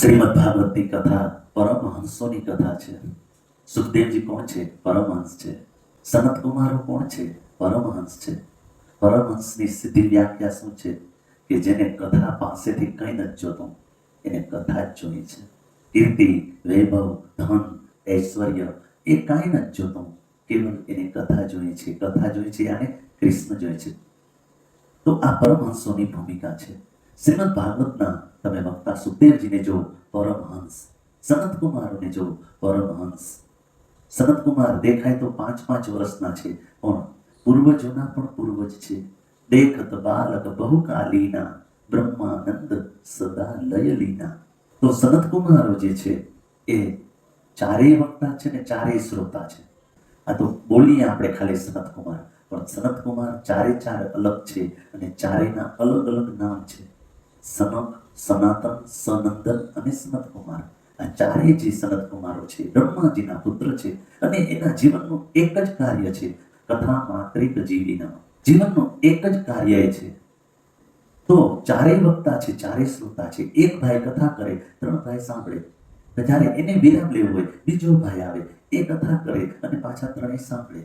શ્રીમદ ભાગવતની કથા પરમહંસોની કથા છે. સુખદેવજી કોણ છે? પરમહંસ છે. સનત કુમારો કોણ છે? પરમહંસ છે. પરમહંસની સીધી વ્યાખ્યા શું છે? કે જેને કથા પાસેથી કંઈ નથી જોતું, એને કથા જ જોઈ છે. કીર્તિ, વૈભવ, ધન, ઐશ્વર્ય એ કાંઈ નથી જોતું, કેવલ એને કથા જોઈ છે. કથા જોઈ છે અને કૃષ્ણ જોઈ છે. તો આ પરમહંસોની ભૂમિકા છે. શ્રીમદ ભાગવતના તમે વક્તા સુખદેવજીને જો પરમહંસ સનતકુમારને જો પરમહંસ. સનતકુમાર દેખાય તો પાંચ પાંચ વર્ષના છે, પણ પૂર્વજોના પણ પૂર્વજ છે. દેખત બાલક બહુકાલીના, બ્રહ્માનંદ સદા લયલીના. તો સનત કુમારો જે છે, એ ચારેય વક્તા છે ને ચારેય શ્રોતા છે. આ તો બોલીએ આપણે ખાલી સનતકુમાર પણ સનતકુમાર ચારે ચાર અલગ છે અને ચારેયના અલગ અલગ નામ છે. સનક સનાતન, સનંદન અને સનત કુમાર આ ચારેય જે સનત કુમારો છે, બ્રહ્માજીના પુત્ર છે અને એના જીવનનું એક જ કાર્ય છે, કથા માત્રિક જીવીના જીવનનું એક જ કાર્ય છે. તો ચારેય વક્તા છે, ચારેય શ્રોતા છે, એક ભાઈ કથા કરે, ત્રણ ભાઈ સાંભળે. જ્યારે એને વિરામ લેવો હોય, બીજો ભાઈ આવે, એ કથા કરે અને પાછા ત્રણેય સાંભળે.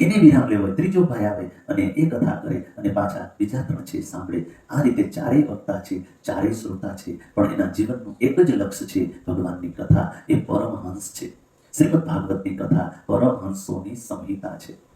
એને વિરામ લેવો ત્રીજો ભાઈ આવે અને એ કથા કરે અને પાછા બીજા ત્રણ છે સાંભળે. આ રીતે ચારેય વક્તા છે, ચારેય શ્રોતા છે, પણ એના જીવનનું એક જ લક્ષ્ય છે ભગવાનની કથા. એ પરમહંસ છે. શ્રીમદ ભાગવતની કથા પરમહંસોની સંહિતા છે.